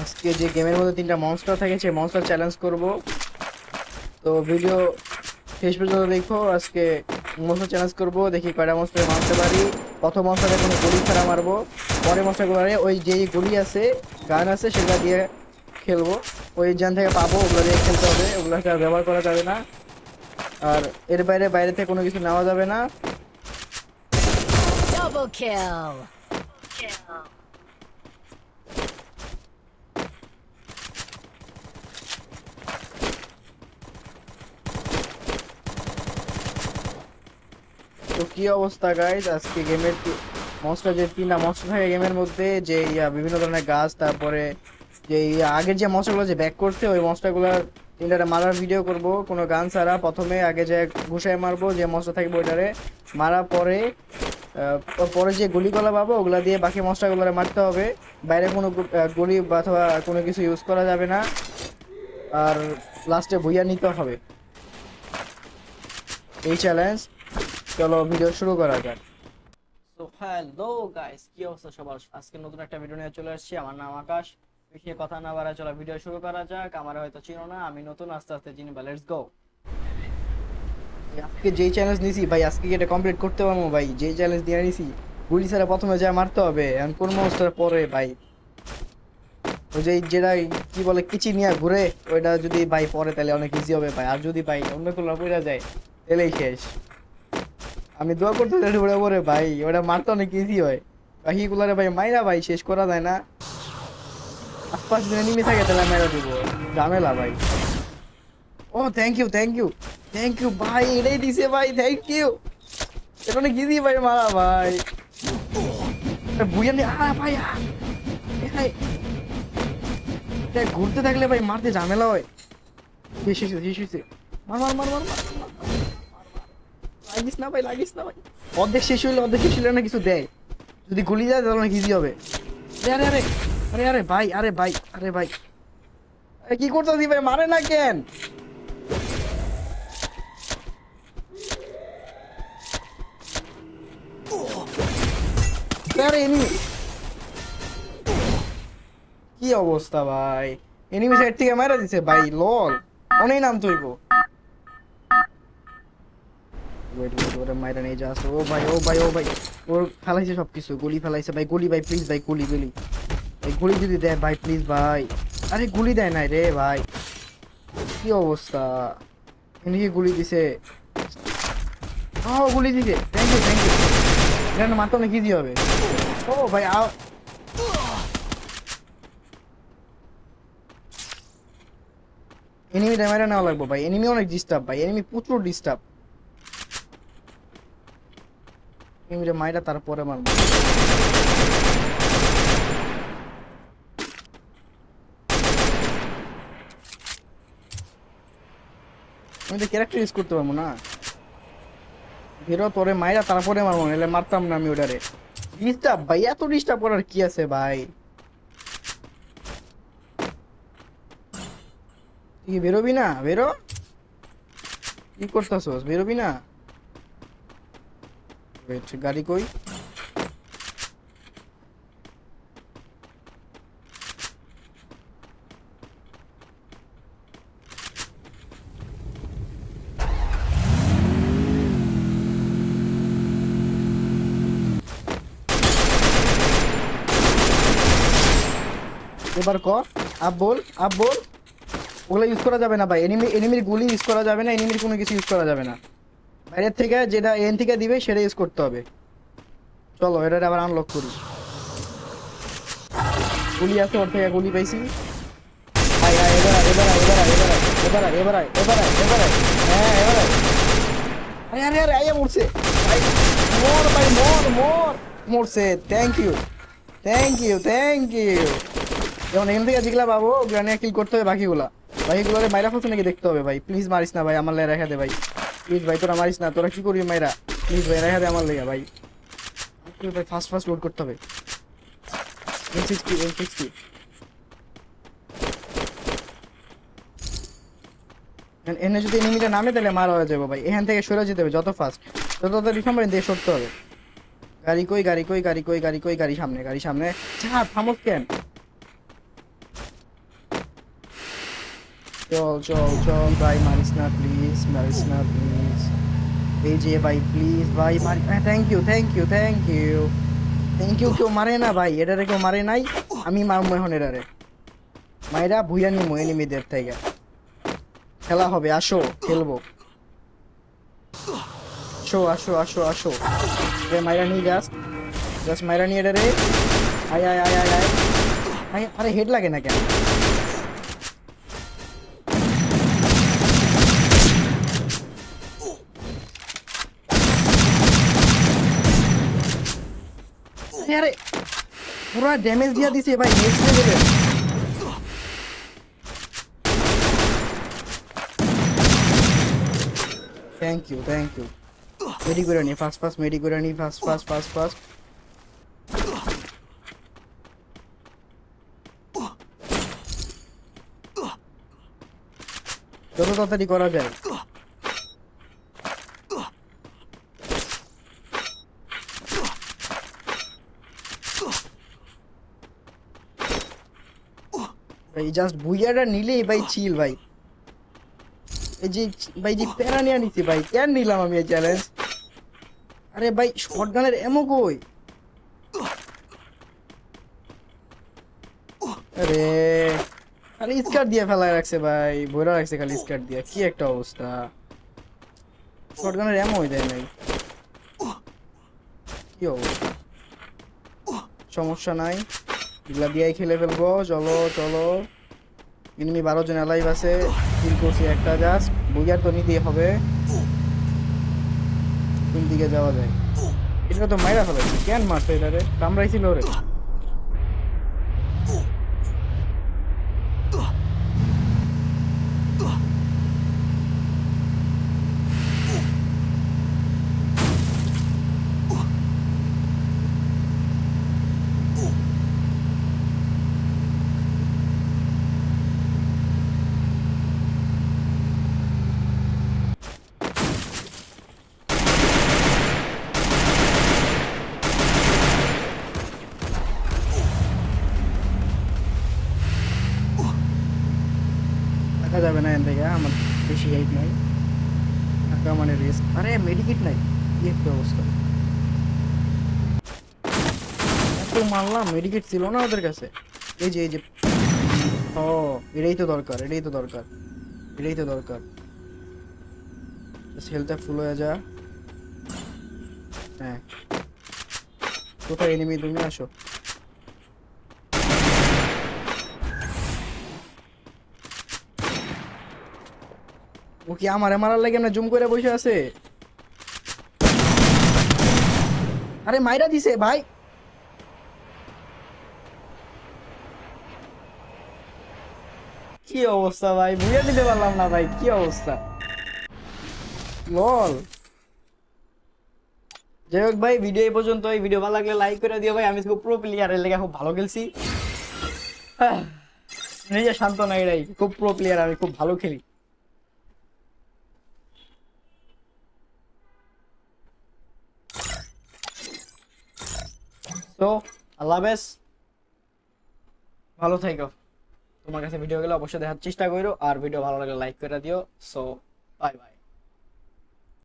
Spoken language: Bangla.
আজকে যে গেমের মধ্যে তিনটা মনস্টার থাকে, সেই মনস্টার চ্যালেঞ্জ করব। তো ভিডিও শেষ পর্যন্ত দেখো, আজকে মনস্টার চ্যালেঞ্জ করব, দেখি কয়টা মনস্টার মারতে পারি। প্রথম মনস্টারে কোনো গুলি ছাড়া মারবো। পরে মনস্টারগুলো ওই যেই গুলি আছে গান আছে, সেগুলো দিয়ে খেলব। ওই জান থেকে পাবো, ওগুলো দিয়ে খেলতে হবে। ওগুলোকে আর ব্যবহার করা যাবে না। আর এর বাইরে বাইরে থেকে কোনো কিছু নেওয়া যাবে না. তো কি অবস্থা গাইজ আজকে গেমের মনস্টার যে তিনটা মনস্টার থাকে গেমের মধ্যে, যে ইয়া, বিভিন্ন ধরনের গাছ, তারপরে যে ইয়া, আগের যে মনস্টারগুলো যে ব্যাক করছে, ওই মনস্টারগুলোর তিনটারে মারার ভিডিও করব। কোনো গান ছাড়া প্রথমে আগে যে ঘুষায় মারবো, যে মনস্টার থাকবে ওইটারে মারা পরে পরে যে গুলিগুলো পাবো, ওগুলা দিয়ে বাকি মনস্টারগুলোরে মারতে হবে। বাইরে কোনো গুলি অথবা কোনো কিছু ইউজ করা যাবে না। আর লাস্টে ভুইয়া নিতে হবে। এই চ্যালেঞ্জ চলো ভিডিও শুরু করা যাক। সো হ্যালো গাইস কি অবস্থা সবার? আজকে নতুন একটা ভিডিও নিয়ে চলে আসছি। আমার নাম আকাশ। বেশি কথা না বাড়া চলো ভিডিও শুরু করা যাক। আমার হয়তো চিনো না, আমি নতুন আস্তে আস্তে চিনি বা লেটস গো আজকে যেই চ্যালেঞ্জ নিছি, ভাই, আজকে এটা কমপ্লিট করতে পারব, ভাই? যেই চ্যালেঞ্জ দিয়ে নিছি, গুলি ছাড়া প্রথমে যা মারতে হবে, এখন কোন মনস্টার পরে, ভাই? ওই যে যেটা, কি বলে, কিচি নিয়ে ঘুরে, ওইটা যদি ভাই পরে, তাহলে অনেক ইজি হবে, ভাই। আর যদি ভাই অন্য কোনো পড়ে যায়, তাহলেই শেষ। আমি দোয়া করতে চাই ওটা পরে ভাই ওটা মারতে অনেক ইজি হয়। বাকিগুলারে ভাই মাইরা ভাই শেষ করা যায় না। আশপাশ দিন এনিমি থাকে তাহলে মেরা দিব। ঝামেলা ভাই। ও thank you thank you thank you ভাই এটাই দিছে ভাই থ্যাংক ইউ এটা অনেক ইজি ভাই মারা ভাই। বুঝে আ ভাই ঘুরতে থাকলে ভাই মারতে ঝামেলা হয়। শেষ হয়েছে শেষ হয়েছে মার মার মার, মার, মার। লাগিস না ভাই, লাগিস না ভাই। অর্ধেক শেষ হইলে অর্ধেক শেষ হইলে না কিছু দেয়। যদি গুলি যায় তাহলে ইজি হবে। আরে আরে আরে আরে ভাই আরে ভাই আরে, ভাই। কি করতেছি ভাই? মারে না কেন? কি অবস্থা ভাই? এনিমি সাইড থেকে মারা দিছে, ভাই, লল। অনেক নাম তুইব ওয়েট ওয়েট ওরে মাইরা নিয়ে যাস ও ভাই ও ভাই ও ভাই ওর ফেলাইছে সব কিছু গুলি ফেলাইছে ভাই গুলি ভাই প্লিজ ভাই গুলি গুলি ভাই গুলি যদি দেয় ভাই প্লিজ ভাই আরে গুলি দেয় নাই রে ভাই কি অবস্থা এদিকে গুলি দিছে ও গুলি দিছে থ্যাংক ইউ থ্যাংক ইউ এটা মাত্র অনেক ইজি হবে ও ভাই আও এনিমি ড্যামেরা নেওয়া লাগবে ভাই এনিমি অনেক ডিস্টার্ব ভাই এনিমি প্রচুর ডিস্টার্ব এনিমিটা মাইরা তারপরে মারবো আমি তো ক্যারেক্টার ইউজ করতে পারব না। বেরো তোরে মাইরা তারপরে মারবো নাহলে মারতাম না আমি ওটারে। ডিস্টার্ব ভাই, এত ডিস্টার্ব করার কি আছে ভাই? বেরোবি না? বেরো। কি করতেছস? বেরোবি না? ওয়েট গাড়ি কই? এবার ক? আপ বল আপ বল। ওগুলো ইউজ করা যাবে না ভাই। এনিমি এনিমির গুলি ইউজ করা যাবে না এনিমির কোনো কিছু ইউজ করা যাবে না। বাইরের থেকে যেটা এন থেকে দিবে, সেটা ইউজ করতে হবে। চলো এটা আবার আনলক করি। গুলি আছে ওর থেকে, গুলি পাইছি। এবার এবার। হ্যাঁ এবার আয়া। মরছে। ভাই মর ভাই, মর মর। মরছে thank you thank you thank you যেমন করতে হবে বাকিগুলা। বাকিগুলোরে মাইরা ফেলছে নাকি দেখতে হবে ভাই। প্লিজ মারিস না ভাই, আমার লেগে রেখা দে ভাই। প্লিজ ভাই, তোরা মারিস না। তোরা কি করবি মাইরা? প্লিজ ভাই রেখা দে আমার লেগে, ভাই। ভাই ফাস্ট ফাস্ট লোড করতে হবে। এনে যদি নামে, তাহলে মারা হয়ে যাবে, ভাই। এখান থেকে সরে যেতে হবে, যত ফাস্ট তত তাড়াতাড়ি সম্ভব দিয়ে সরতে হবে। গাড়ি কই গাড়ি কই গাড়ি কই গাড়ি কই, গাড়ি সামনে গাড়ি সামনে। ছাড় থামস কেন চল চল চল ভাই মারিস না প্লিজ মারিস না প্লিজ এই যে ভাই প্লিজ ভাই মারি thank you thank you thank you thank you কেউ মারে না, ভাই এটারে কেউ মারে নাই, আমি মারবো এখন এটারে মাইরা ভুইয়া নিমো এনিমিদের থেকে। খেলা হবে, আসো, খেলব। আসো আসো আসো আসো। রে মাইরা নিয়ে যাস। জাস্ট মাইরা নিয়ে আয় আয় আয় আয় আয়। আয়, আরে হেড লাগে না কেন? আরে পুরা ড্যামেজ দিয়া দিছে ভাই থ্যাংক ইউ থ্যাংক ইউ মেডি করে নি ফাস্ট ফাস্ট মেডি করে নি ফাস্ট ফাস্ট ফাস্ট ফাস্ট যত তাড়াতাড়ি করা যায়। ভাই জাস্ট বুইয়াটা নিলেই ভাই চিল ভাই। এই যে, ভাই যে প্যারা নিয়ে নিছি ভাই, কেন নিলাম আমি এই চ্যালেঞ্জ আরে ভাই শটগানের এমো কই? আরে, খালি স্কার্ট দিয়ে ফেলায় রাখছে ভাই, ভরা রাখছে খালি স্কার্ট দিয়ে, কি একটা অবস্থা। শটগানের এমো দেয় নাই। কি অবস্থা? সমস্যা নাই। এগুলা দিয়াই খেলে ফেলব। চলো চলো। এনিমি বারো জন অ্যালাইভ আছে। কিল করছি একটা জাস্ট বুঝার তো নিতেই হবে। কোন দিকে যাওয়া যায়? এটা তো মাইরা ফেলেছে। কেন মারছে এটা রে? কামড়াইছিল রে যাবে না এন থেকে, আমার বেশি হাইট নাই। টাকা মানে রিস্ক আরে মেডিকিট নাই। কি একটা অবস্থা। এত মারলাম মেডিকেট ছিল না ওদের কাছে। এই যে এই যে। ও, এটাই তো দরকার, এটাই তো দরকার, এটাই তো দরকার। হেলথটা ফুল হয়ে যা। হ্যাঁ। কোথায় এনিমি তুমি আসো। ও কি আমারে মারার লাগে না জুম করে বসে আছে? আরে মাইরা দিছে ভাই। কি অবস্থা ভাই? বুঝে দিতে পারলাম না ভাই কি অবস্থা? লল। যাই হোক ভাই ভিডিও এই পর্যন্ত। এই ভিডিও ভালো লাগলে লাইক করে দিও ভাই। আমি খুব প্রো প্লেয়ারের লেগে খুব ভালো খেলছি। নিজে শান্ত না এটাই খুব প্রো প্লেয়ার আমি খুব ভালো খেলি। তো, আল্লাহ হাফেজ। ভালো থাকো। তোমার কাছে ভিডিও গেলে অবশ্যই দেখার চেষ্টা করো আর ভিডিও ভালো লাগলে লাইক করে দিও। So bye bye